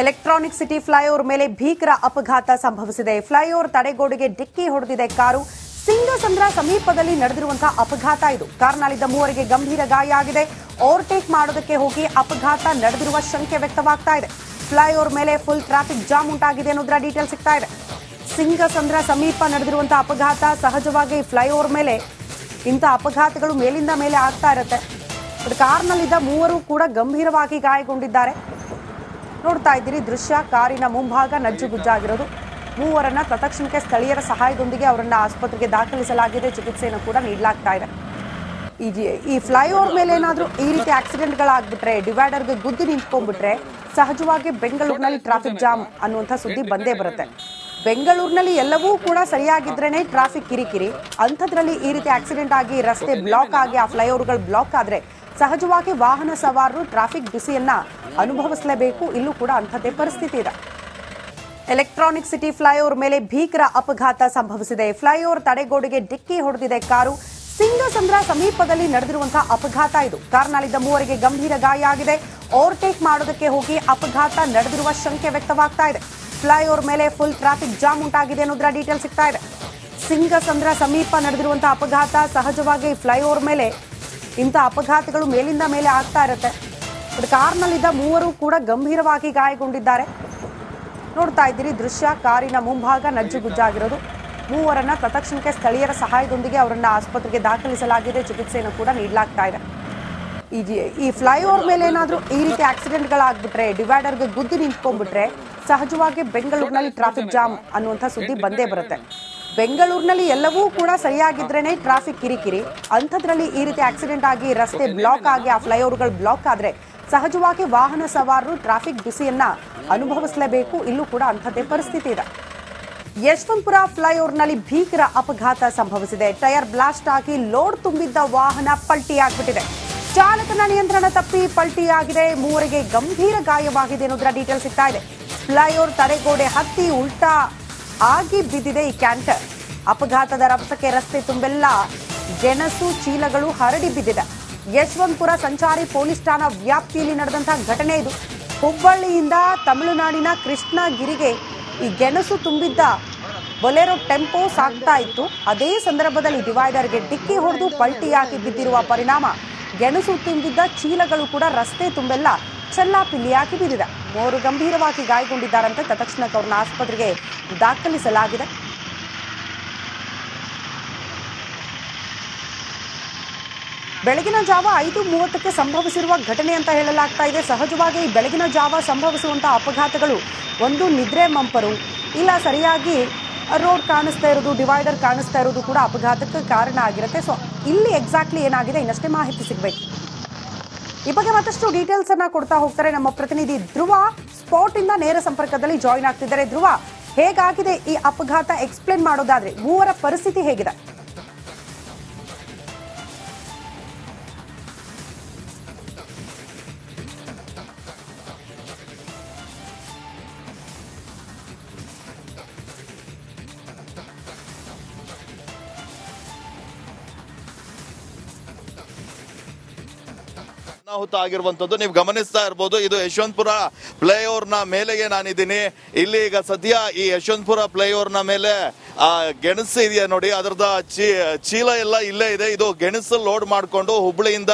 Electronic city flyover ಮೇಲೆ ಭೀಕರ ಅಪಘಾತ ಸಂಭವಿಸಿದೆ. ಫ್ಲೈಓವರ್ ತಡೆಗೋಡೆಗೆ ಡಿಕ್ಕಿ ಹೊಡೆದಿದೆ ಕಾರು. ಸಿಂಗಸಂದ್ರ ಸಮೀಪದಲ್ಲಿ ನಡೆದಿರುವಂತಹ ಅಪಘಾತ ಇದು. ಕಾರ್ನಲ್ಲಿದ್ದ ಮೂವರಿಗೆ ಗಂಭೀರ ಗಾಯ ಆಗಿದೆ. ಓವರ್ಟೇಕ್ ಮಾಡೋದಕ್ಕೆ ಹೋಗಿ ಅಪಘಾತ ನಡೆದಿರುವ ಶಂಕೆ ವ್ಯಕ್ತವಾಗ್ತಾ ಇದೆ. ಫ್ಲೈಓವರ್ ಮೇಲೆ ಫುಲ್ ಟ್ರಾಫಿಕ್ ಜಾಮ್ ಉಂಟಾಗಿದೆ ಅನ್ನೋದರ ಡೀಟೇಲ್ ಸಿಗ್ತಾ ಇದೆ. ಸಿಂಗಸಂದ್ರ ಸಮೀಪ ನಡೆದಿರುವಂತಹ ಅಪಘಾತ ಸಹಜವಾಗಿ ಫ್ಲೈಓವರ್ ಮೇಲೆ ಇಂಥ ಅಪಘಾತಗಳು ಮೇಲಿಂದ ಮೇಲೆ ಆಗ್ತಾ ಇರುತ್ತೆ. ಕಾರ್ನಲ್ಲಿದ್ದ ಮೂವರು ಕೂಡ ಗಂಭೀರವಾಗಿ ಗಾಯಗೊಂಡಿದ್ದಾರೆ. ನೋಡ್ತಾ ಇದ್ದೀರಿ ದೃಶ್ಯ. ಕಾರಿನ ಮುಂಭಾಗ ನಜ್ಜುಗುಜ್ಜಾಗಿರೋದು ಮೂವರನ್ನ ತತ್ಕ್ಷಣಕ್ಕೆ ಸ್ಥಳೀಯರ ಸಹಾಯದೊಂದಿಗೆ ಅವರನ್ನ ಆಸ್ಪತ್ರೆಗೆ ದಾಖಲಿಸಲಾಗಿದೆ. ಚಿಕಿತ್ಸೆಯನ್ನು ಕೂಡ ನೀಡಲಾಗ್ತಾ ಇದೆ. ಈ ಫ್ಲೈಓವರ್ ಮೇಲೆ ಏನಾದರೂ ಈ ರೀತಿ ಆಕ್ಸಿಡೆಂಟ್ಗಳಾಗ್ಬಿಟ್ರೆ, ಡಿವೈಡರ್ಗೆ ಗುದ್ದು ನಿಂತ್ಕೊಂಡ್ಬಿಟ್ರೆ, ಸಹಜವಾಗಿ ಬೆಂಗಳೂರಿನಲ್ಲಿ ಟ್ರಾಫಿಕ್ ಜಾಮ್ ಅನ್ನುವಂಥ ಸುದ್ದಿ ಬಂದೇ ಬರುತ್ತೆ. ಬೆಂಗಳೂರಿನಲ್ಲಿ ಎಲ್ಲವೂ ಕೂಡ ಸರಿಯಾಗಿದ್ರೇನೆ ಟ್ರಾಫಿಕ್ ಕಿರಿಕಿರಿ. ಅಂಥದ್ರಲ್ಲಿ ಈ ರೀತಿ ಆಕ್ಸಿಡೆಂಟ್ ಆಗಿ ರಸ್ತೆ ಬ್ಲಾಕ್ ಆಗಿ ಆ ಫ್ಲೈಓವರ್ಗಳು ಬ್ಲಾಕ್ ಆದ್ರೆ ಸಹಜವಾಗಿ ವಾಹನ ಸವಾರರು ಟ್ರಾಫಿಕ್ ಬಿಸಿಯನ್ನ ಅನುಭವಿಸಲೇಬೇಕು. ಇಲ್ಲೂ ಕೂಡ ಅಂಥದ್ದೇ ಪರಿಸ್ಥಿತಿ ಇದೆ. ಎಲೆಕ್ಟ್ರಾನಿಕ್ ಸಿಟಿ ಫ್ಲೈಓವರ್ ಮೇಲೆ ಭೀಕರ ಅಪಘಾತ ಸಂಭವಿಸಿದೆ. ಫ್ಲೈಓವರ್ ತಡೆಗೋಡೆಗೆ ಡಿಕ್ಕಿ ಹೊಡೆದಿದೆ ಕಾರು. ಸಿಂಗಸಂದ್ರ ಸಮೀಪದಲ್ಲಿ ನಡೆದಿರುವಂತಹ ಅಪಘಾತ ಇದು. ಕಾರ್ನಲ್ಲಿದ್ದ ಮೂವರಿಗೆ ಗಂಭೀರ ಗಾಯ ಆಗಿದೆ. ಓವರ್ಟೇಕ್ ಮಾಡೋದಕ್ಕೆ ಹೋಗಿ ಅಪಘಾತ ನಡೆದಿರುವ ಶಂಕೆ ವ್ಯಕ್ತವಾಗ್ತಾ ಇದೆ. ಫ್ಲೈಓವರ್ ಮೇಲೆ ಫುಲ್ ಟ್ರಾಫಿಕ್ ಜಾಮ್ ಉಂಟಾಗಿದೆ ಅನ್ನೋದರ ಡೀಟೇಲ್ ಸಿಗ್ತಾ ಇದೆ. ಸಿಂಗಸಂದ್ರ ಸಮೀಪ ನಡೆದಿರುವಂತಹ ಅಪಘಾತ ಸಹಜವಾಗಿ ಫ್ಲೈಓವರ್ ಮೇಲೆ ಇಂಥ ಅಪಘಾತಗಳು ಮೇಲಿಂದ ಮೇಲೆ ಆಗ್ತಾ ಇರುತ್ತೆ. ಬಟ್ ಕಾರ್ನಲ್ಲಿದ್ದ ಮೂವರು ಕೂಡ ಗಂಭೀರವಾಗಿ ಗಾಯಗೊಂಡಿದ್ದಾರೆ. ನೋಡ್ತಾ ಇದ್ದೀರಿ ದೃಶ್ಯ, ಕಾರಿನ ಮುಂಭಾಗ ನಜ್ಜುಗುಜ್ಜಾಗಿರೋದು ಮೂವರನ್ನ ತತ್ಕ್ಷಣಕ್ಕೆ ಸ್ಥಳೀಯರ ಸಹಾಯದೊಂದಿಗೆ ಅವರನ್ನ ಆಸ್ಪತ್ರೆಗೆ ದಾಖಲಿಸಲಾಗಿದೆ. ಚಿಕಿತ್ಸೆಯನ್ನು ಕೂಡ ನೀಡಲಾಗ್ತಾ ಇದೆ. ಈ ಫ್ಲೈಓವರ್ ಮೇಲೆ ಏನಾದರೂ ಈ ರೀತಿ ಆಕ್ಸಿಡೆಂಟ್ಗಳಾಗ್ಬಿಟ್ರೆ, ಡಿವೈಡರ್ಗೆ ಗುದ್ದಿ ನಿಂತ್ಕೊಂಡ್ಬಿಟ್ರೆ, ಸಹಜವಾಗಿ ಬೆಂಗಳೂರಿನಲ್ಲಿ ಟ್ರಾಫಿಕ್ ಜಾಮ್ ಅನ್ನುವಂಥ ಸುದ್ದಿ ಬಂದೇ ಬರುತ್ತೆ. ಬೆಂಗಳೂರಿನಲ್ಲಿ ಎಲ್ಲವೂ ಕೂಡ ಸರಿಯಾಗಿದ್ರೇನೆ ಟ್ರಾಫಿಕ್ ಕಿರಿಕಿರಿ. ಅಂಥದ್ರಲ್ಲಿ ಈ ರೀತಿ ಆಕ್ಸಿಡೆಂಟ್ ಆಗಿ ರಸ್ತೆ ಬ್ಲಾಕ್ ಆಗಿ ಆ ಫ್ಲೈಓವರ್ಗಳು ಬ್ಲಾಕ್ ಆದ್ರೆ ಸಹಜವಾಗಿ ವಾಹನ ಸವಾರರು ಟ್ರಾಫಿಕ್ ಬಿಸಿಯನ್ನ ಅನುಭವಿಸಲೇಬೇಕು. ಇಲ್ಲೂ ಕೂಡ ಅಂಥದ್ದೇ ಪರಿಸ್ಥಿತಿ ಇದೆ. ಯಶವಂತಪುರ ಫ್ಲೈಓವರ್ನಲ್ಲಿ ಭೀಕರ ಅಪಘಾತ ಸಂಭವಿಸಿದೆ. ಟೈರ್ ಬ್ಲಾಸ್ಟ್ ಆಗಿ ಲೋಡ್ ತುಂಬಿದ್ದ ವಾಹನ ಪಲ್ಟಿಯಾಗ್ಬಿಟ್ಟಿದೆ. ಚಾಲಕನ ನಿಯಂತ್ರಣ ತಪ್ಪಿ ಪಲ್ಟಿಯಾಗಿದೆ. ಮೂವರಿಗೆ ಗಂಭೀರ ಗಾಯವಾಗಿದೆ ಅನ್ನೋದರ ಡೀಟೇಲ್ ಸಿಗ್ತಾ ಇದೆ. ಫ್ಲೈಓವರ್ ತಡೆಗೋಡೆ ಹತ್ತಿ ಉಲ್ಟಾ ಆಗಿ ಬಿದ್ದಿದೆ ಈ ಕ್ಯಾಂಟರ್. ಅಪಘಾತದ ರಭಸಕ್ಕೆ ರಸ್ತೆ ತುಂಬೆಲ್ಲ ಗೆಣಸು ಚೀಲಗಳು ಹರಡಿ ಬಿದ್ದಿದೆ. ಯಶವಂತಪುರ ಸಂಚಾರಿ ಪೊಲೀಸ್ ಠಾಣಾ ವ್ಯಾಪ್ತಿಯಲ್ಲಿ ನಡೆದಂತಹ ಘಟನೆ ಇದು. ಹುಬ್ಬಳ್ಳಿಯಿಂದ ತಮಿಳುನಾಡಿನ ಕೃಷ್ಣಗಿರಿಗೆ ಈ ಗೆಣಸು ತುಂಬಿದ್ದ ಬೊಲೆರೋ ಟೆಂಪೋ ಸಾಗ್ತಾ ಇತ್ತು. ಅದೇ ಸಂದರ್ಭದಲ್ಲಿ ಡಿವೈಡರ್ಗೆ ಡಿಕ್ಕಿ ಹೊಡೆದು ಪಲ್ಟಿಯಾಗಿ ಬಿದ್ದಿರುವ ಪರಿಣಾಮ. ಗೆಣಸು ತುಂಬಿದ್ದ ಚೀಲಗಳು ಕೂಡ ರಸ್ತೆ ತುಂಬೆಲ್ಲ ಚೆಲ್ಲಾಪಿಲ್ಲಿಯಾಗಿ ಬಿದ್ದಿದೆ ಮೂವರು ಗಂಭೀರವಾಗಿ ಗಾಯಗೊಂಡಿದ್ದಾರಂತೆ. ತಕ್ಷಣಕ್ಕೆ ಅವ್ರನ್ನ ಆಸ್ಪತ್ರೆಗೆ ದಾಖಲಿಸಲಾಗಿದೆ. ಬೆಳಗಿನ ಜಾವ ಐದು ಮೂವತ್ತಕ್ಕೆ ಸಂಭವಿಸಿರುವ ಘಟನೆ ಅಂತ ಹೇಳಲಾಗ್ತಾ ಇದೆ. ಸಹಜವಾಗಿ ಬೆಳಗಿನ ಜಾವ ಸಂಭವಿಸುವಂತಹ ಅಪಘಾತಗಳು ಒಂದು ನಿದ್ರೆ ಮಂಪರು. ಇಲ್ಲ, ಸರಿಯಾಗಿ ರೋಡ್ ಕಾಣಿಸ್ತಾ ಇರೋದು, ಡಿವೈಡರ್ ಕಾಣಿಸ್ತಾ ಇರೋದು ಕೂಡ ಅಪಘಾತಕ್ಕೆ ಕಾರಣ ಆಗಿರುತ್ತೆ. ಸೊ ಇಲ್ಲಿ ಎಕ್ಸಾಕ್ಟ್ಲಿ ಏನಾಗಿದೆ? ಇನ್ನಷ್ಟೇ ಮಾಹಿತಿ ಸಿಗಬೇಕು. ಈ ಬಗ್ಗೆ ಮತ್ತಷ್ಟು ಡೀಟೇಲ್ಸ್ ಅನ್ನ ಕೊಡ್ತಾ ಹೋಗ್ತಾರೆ ನಮ್ಮ ಪ್ರತಿನಿಧಿ ಧ್ರುವ. ಸ್ಪಾಟ್ ಇಂದ ನೇರ ಸಂಪರ್ಕದಲ್ಲಿ ಜಾಯಿನ್ ಆಗ್ತಿದ್ದಾರೆ. ಧ್ರುವ, ಹೇಗಾಗಿದೆ ಈ ಅಪಘಾತ? ಎಕ್ಸ್ಪ್ಲೇನ್ ಮಾಡೋದಾದ್ರೆ ಮೂವರ ಪರಿಸ್ಥಿತಿ ಹೇಗಿದೆ? ಅನಾಹುತ ಆಗಿರುವಂತದ್ದು ನೀವು ಗಮನಿಸ್ತಾ ಇರ್ಬೋದು, ಇದು ಯಶವಂತಪುರ ಫ್ಲೈಓವರ್ನ ಮೇಲೆಗೆ ನಾನಿದ್ದೀನಿ. ಇಲ್ಲಿ ಈಗ ಸದ್ಯ ಈ ಯಶವಂತಪುರ ಫ್ಲೈಓವರ್ನ ಮೇಲೆ ಆ, ಗೆಣಸು ಇದೆಯಾ ನೋಡಿ ಅದರದ ಚೀಲ ಎಲ್ಲ ಇಲ್ಲೇ ಇದೆ. ಇದು ಗೆಣಸು ಲೋಡ್ ಮಾಡಿಕೊಂಡು ಹುಬ್ಳಿಯಿಂದ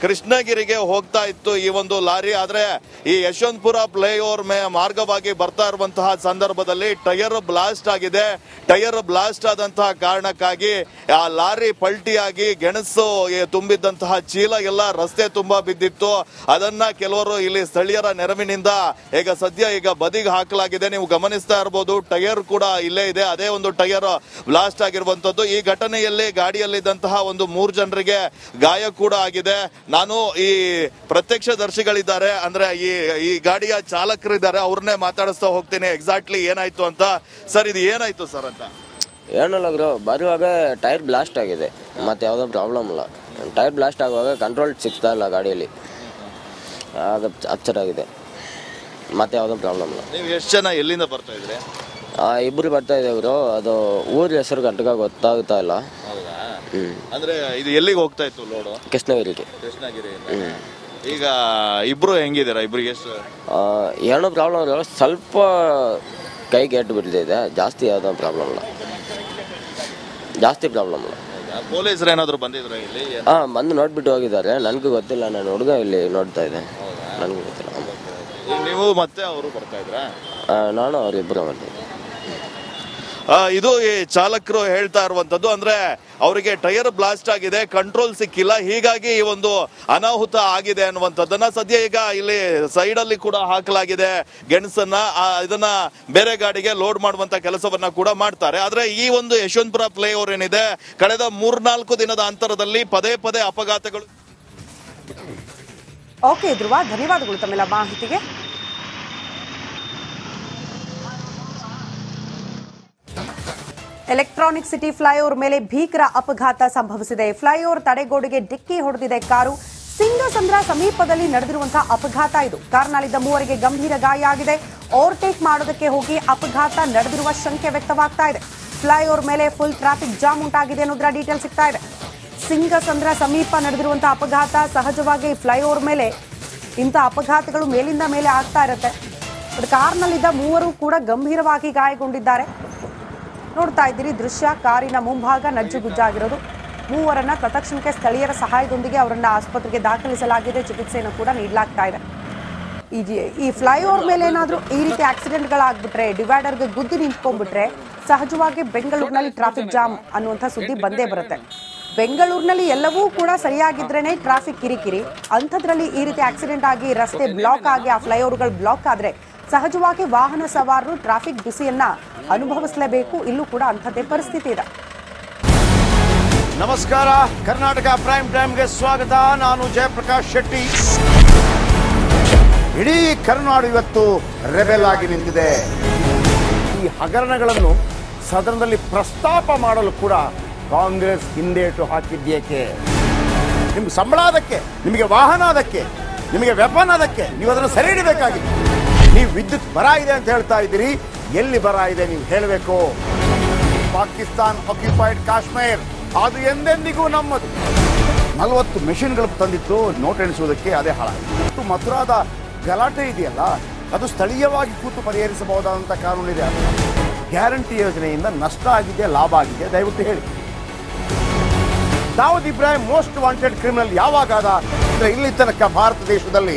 ಕೃಷ್ಣಗಿರಿಗೆ ಹೋಗ್ತಾ ಇತ್ತು ಈ ಒಂದು ಲಾರಿ. ಆದ್ರೆ ಈ ಯಶವಂತಪುರ ಫ್ಲೈಓವರ್ ಮೇ ಮಾರ್ಗವಾಗಿ ಬರ್ತಾ ಇರುವಂತಹ ಸಂದರ್ಭದಲ್ಲಿ ಟೈರ್ ಬ್ಲಾಸ್ಟ್ ಆಗಿದೆ. ಟೈರ್ ಬ್ಲಾಸ್ಟ್ ಆದಂತಹ ಕಾರಣಕ್ಕಾಗಿ ಆ ಲಾರಿ ಪಲ್ಟಿಯಾಗಿ ಗೆಣಸು ತುಂಬಿದ್ದಂತಹ ಚೀಲ ಎಲ್ಲ ರಸ್ತೆ ತುಂಬಾ ಬಿದ್ದಿತ್ತು. ಅದನ್ನ ಕೆಲವರು ಇಲ್ಲಿ ಸ್ಥಳೀಯರ ನೆರವಿನಿಂದ ಈಗ ಸದ್ಯ ಈಗ ಬದಿಗೆ ಹಾಕಲಾಗಿದೆ. ನೀವು ಗಮನಿಸ್ತಾ ಇರಬಹುದು ಟೈರ್ ಕೂಡ ಇಲ್ಲೇ ಇದೆ. ಅದೇ ಒಂದು ಟೈರ್ ಬ್ಲಾಸ್ಟ್ ಆಗಿರುವಂತದ್ದು. ಈ ಘಟನೆಯಲ್ಲಿ ಗಾಡಿಯಲ್ಲಿದ್ದಂತಹ ಒಂದು ಮೂರು ಜನರಿಗೆ ಗಾಯ ಕೂಡ ಆಗಿದೆ. ನಾನು ಈ ಪ್ರತ್ಯಕ್ಷದರ್ಶಿಗಳಿದ್ದಾರೆ. ಅಂದ್ರೆ ಈ ಈ ಗಾಡಿಯ ಚಾಲಕರಿದ್ದಾರೆ. ಅವ್ರನ್ನೇ ಮಾತಾಡಿಸ್ತಾ ಹೋಗ್ತೀನಿ. ಎಕ್ಸಾಕ್ಟ್ಲಿ ಏನಾಯ್ತು ಅಂತ. ಸರ್ ಇದು ಏನಾಯ್ತು ಸರ್ ಅಂತ? ಏನಲ್ಲ ಬ್ರೋ ಬರುವಾಗ ಟೈರ್ ಬ್ಲಾಸ್ಟ್ ಆಗಿದೆ. ಮತ್ತೆ ಯಾವುದೋ ಪ್ರಾಬ್ಲಮ್ ಇಲ್ಲ. ಟೈರ್ ಬ್ಲಾಸ್ಟ್ ಆಗುವಾಗ ಕಂಟ್ರೋಲ್ ಸಿಗ್ತಾ ಇಲ್ಲ ಗಾಡಿಯಲ್ಲಿ. ಆಗ ಅಚ್ಚರಾಗಿದೆ. ಮತ್ತೆ ಯಾವುದೋ ಪ್ರಾಬ್ಲಮ್ ಇಲ್ಲ. ನೀವು ಎಷ್ಟು ಜನ ಎಲ್ಲಿಂದ ಬರ್ತಾ ಇದ್ರಿ? ಆ, ಇಬ್ರು ಬರ್ತಾ ಇದ್ರು ಅದು ಊರ ಹೆಸರು ಗಂಟಕ ಗೊತ್ತಾಗ್ತಾ ಇಲ್ಲ. ಹೌದಾ? ಅಂದ್ರೆ ಇದು ಎಲ್ಲಿಗೆ ಹೋಗ್ತಾ ಇತ್ತು ಲೋಡು? ಕೃಷ್ಣಗಿರಿಗೆ. ಕೃಷ್ಣಗಿರಿ ಈಗ ಇಬ್ರು ಹೆಂಗಿದ್ದೀರಾ? ಇಬ್ರಿಗೆ ಎಷ್ಟು? ಆ, ಏನೋ ಪ್ರಾಬ್ಲಮ್ ಇಲ್ಲ. ಸ್ವಲ್ಪ ಕೈಗೆ ಎಟ್ಟು ಬಿಡ್ತಿದೆ ಜಾಸ್ತಿ ಯಾವುದೋ ಪ್ರಾಬ್ಲಮ್ ಇಲ್ಲ. ಜಾಸ್ತಿ ಪ್ರಾಬ್ಲಮ್ ಇಲ್ಲ. ಪೊಲೀಸರು ಏನಾದ್ರು ಬಂದಿದ್ರು ಇಲ್ಲಿ? ಹಾಂ ಬಂದು ನೋಡ್ಬಿಟ್ಟು ಹೋಗಿದ್ದಾರೆ. ನನಗೂ ಗೊತ್ತಿಲ್ಲ. ನಾನು ಹುಡುಗ ಇಲ್ಲಿ ನೋಡ್ತಾ ಇದ್ದೆ. ನನಗೂ ಗೊತ್ತಿಲ್ಲ. ಈಗ ನೀವು ಮತ್ತೆ ಅವರು ಬರ್ತಾ ಇದ್ರಾ? ಆ, ನಾನು ಅವರಿಬ್ಬರು ಬಂದಿದ್ದೆ. ಇದು ಈ ಚಾಲಕರು ಹೇಳ್ತಾ ಇರುವಂತದ್ದು ಅಂದ್ರೆ ಅವರಿಗೆ ಟೈರ್ ಬ್ಲಾಸ್ಟ್ ಆಗಿದೆ ಕಂಟ್ರೋಲ್ ಸಿಕ್ಕಿಲ್ಲ, ಹೀಗಾಗಿ ಈ ಒಂದು ಅನಾಹುತ ಆಗಿದೆ ಅನ್ನುವಂಥದ್ದನ್ನ ಸದ್ಯ ಈಗ ಇಲ್ಲಿ ಸೈಡ್ ಅಲ್ಲಿ ಕೂಡ ಹಾಕಲಾಗಿದೆ. ಗೆಣಸನ್ನ ಇದನ್ನ ಬೇರೆ ಗಾಡಿಗೆ ಲೋಡ್ ಮಾಡುವಂತ ಕೆಲಸವನ್ನ ಕೂಡ ಮಾಡ್ತಾರೆ. ಆದ್ರೆ ಈ ಒಂದು ಯಶವಂತಪುರ ಫ್ಲೈ ಓವರ್ ಏನಿದೆ, ಕಳೆದ ಮೂರ್ನಾಲ್ಕು ದಿನದ ಅಂತರದಲ್ಲಿ ಪದೇ ಪದೇ ಅಪಘಾತಗಳು ಓಕೆ ಧ್ರುವ, ಧನ್ಯವಾದಗಳು ತಮ್ಮೆಲ್ಲ ಮಾಹಿತಿಗೆ. ಎಲೆಕ್ಟ್ರಾನಿಕ್ ಸಿಟಿ ಫ್ಲೈಓವರ್ ಮೇಲೆ ಭೀಕರ ಅಪಘಾತ ಸಂಭವಿಸಿದೆ. ಫ್ಲೈಓವರ್ ತಡೆಗೋಡೆಗೆ ಡಿಕ್ಕಿ ಹೊಡೆದಿದೆ ಕಾರು. ಸಿಂಗಸಂದ್ರ ಸಮೀಪದಲ್ಲಿ ನಡೆದಿರುವಂತಹ ಅಪಘಾತ ಇದು. ಕಾರ್ನಲ್ಲಿದ್ದ ಮೂವರಿಗೆ ಗಂಭೀರ ಗಾಯ ಆಗಿದೆ. ಓವರ್ಟೇಕ್ ಮಾಡೋದಕ್ಕೆ ಹೋಗಿ ಅಪಘಾತ ನಡೆದಿರುವ ಶಂಕೆ ವ್ಯಕ್ತವಾಗ್ತಾ ಇದೆ. ಫ್ಲೈಓವರ್ ಮೇಲೆ ಫುಲ್ ಟ್ರಾಫಿಕ್ ಜಾಮ್ ಉಂಟಾಗಿದೆ ಅನ್ನೋದರ ಡೀಟೇಲ್ ಸಿಗ್ತಾ ಇದೆ. ಸಿಂಗಸಂದ್ರ ಸಮೀಪ ನಡೆದಿರುವಂತಹ ಅಪಘಾತ ಸಹಜವಾಗಿ ಫ್ಲೈಓವರ್ ಮೇಲೆ ಇಂಥ ಅಪಘಾತಗಳು ಮೇಲಿಂದ ಮೇಲೆ ಆಗ್ತಾ ಇರುತ್ತೆ. ಕಾರ್ನಲ್ಲಿದ್ದ ಮೂವರು ಕೂಡ ಗಂಭೀರವಾಗಿ ಗಾಯಗೊಂಡಿದ್ದಾರೆ. ನೋಡ್ತಾ ಇದ್ದೀರಿ. ದೃಶ್ಯ, ಕಾರಿನ ಮುಂಭಾಗ ನಜ್ಜುಗುಜ್ಜಾಗಿರೋದು ಮೂವರನ್ನ ತತ್ಕ್ಷಣಕ್ಕೆ ಸ್ಥಳೀಯರ ಸಹಾಯದೊಂದಿಗೆ ಅವರನ್ನ ಆಸ್ಪತ್ರೆಗೆ ದಾಖಲಿಸಲಾಗಿದೆ. ಚಿಕಿತ್ಸೆಯನ್ನು ಕೂಡ ನೀಡಲಾಗ್ತಾ ಇದೆ. ಈ ಫ್ಲೈಓವರ್ ಮೇಲೆ ಏನಾದರೂ ಈ ರೀತಿ ಆಕ್ಸಿಡೆಂಟ್ಗಳಾಗ್ಬಿಟ್ರೆ, ಡಿವೈಡರ್ಗೆ ಗುದ್ದಿ ನಿಂತ್ಕೊಂಡ್ಬಿಟ್ರೆ, ಸಹಜವಾಗಿ ಬೆಂಗಳೂರಿನಲ್ಲಿ ಟ್ರಾಫಿಕ್ ಜಾಮ್ ಅನ್ನುವಂಥ ಸುದ್ದಿ ಬಂದೇ ಬರುತ್ತೆ. ಬೆಂಗಳೂರಿನಲ್ಲಿ ಎಲ್ಲವೂ ಕೂಡ ಸರಿಯಾಗಿದ್ರೇನೆ ಟ್ರಾಫಿಕ್ ಕಿರಿಕಿರಿ. ಅಂಥದ್ರಲ್ಲಿ ಈ ರೀತಿ ಆಕ್ಸಿಡೆಂಟ್ ಆಗಿ ರಸ್ತೆ ಬ್ಲಾಕ್ ಆಗಿ, ಆ ಫ್ಲೈಓವರ್ಗಳು ಬ್ಲಾಕ್ ಆದ್ರೆ ಸಹಜವಾಗಿ ವಾಹನ ಸವಾರರು ಟ್ರಾಫಿಕ್ ಬಿಸಿಯನ್ನ ಅನುಭವಿಸಲೇಬೇಕು. ಇಲ್ಲೂ ಕೂಡ ಅಂಥದ್ದೇ ಪರಿಸ್ಥಿತಿ ಇದೆ. ನಮಸ್ಕಾರ. ಕರ್ನಾಟಕ ಪ್ರೈಮ್ ಟೈಮ್ಗೆ ಸ್ವಾಗತ. ನಾನು ಜಯಪ್ರಕಾಶ್ ಶೆಟ್ಟಿ. ಇಡೀ ಕರ್ನಾಡು ಇವತ್ತು ರೆಬೆಲ್ ಆಗಿ ನಿಂತಿದೆ. ಈ ಹಗರಣಗಳನ್ನು ಸದನದಲ್ಲಿ ಪ್ರಸ್ತಾಪ ಮಾಡಲು ಕೂಡ ಕಾಂಗ್ರೆಸ್ ಹಿಂದೇಟು ಹಾಕಿದ್ದೇಕೆ ನಿಮ್ಗೆ ಸಂಬಳ ಅದಕ್ಕೆ? ನಿಮಗೆ ವಾಹನ ಅದಕ್ಕೆ? ನಿಮಗೆ ವೆಪನ್ ಅದಕ್ಕೆ? ನೀವು ಅದನ್ನು ಸರಿ ಹಿಡಿಬೇಕಾಗಿತ್ತು ನೀವು ವಿದ್ಯುತ್ ಬರ ಇದೆ ಅಂತ ಹೇಳ್ತಾ ಇದ್ದೀರಿ. ಎಲ್ಲಿ ಬರ ಇದೆ ನೀವು ಹೇಳಬೇಕು. ಪಾಕಿಸ್ತಾನ್ ಆಕ್ಯುಪೈಡ್ ಕಾಶ್ಮೀರ್. ಅದು ಎಂದೆಂದಿಗೂ ನಮ್ಮದು. ನಲವತ್ತು ಮೆಷಿನ್ಗಳು ತಂದಿತ್ತು, ನೋಟ್ ಎಣಿಸುವುದಕ್ಕೆ ಅದೇ ಹಾಳಾಗಿತ್ತು ಮಥುರಾದ ಗಲಾಟೆ ಇದೆಯಲ್ಲ, ಅದು ಸ್ಥಳೀಯವಾಗಿ ಕೂತು ಪರಿಹರಿಸಬಹುದಾದಂಥ ಕಾನೂನಿದೆ ಗ್ಯಾರಂಟಿ ಯೋಜನೆಯಿಂದ ನಷ್ಟ ಆಗಿದೆ, ಲಾಭ ಆಗಿದೆ, ದಯವಿಟ್ಟು ಹೇಳಿ. Dawood Ibrahim most wanted criminal ಯಾವಾಗಾದ ಇಲ್ಲಿ ತನಕ ಭಾರತ ದೇಶದಲ್ಲಿ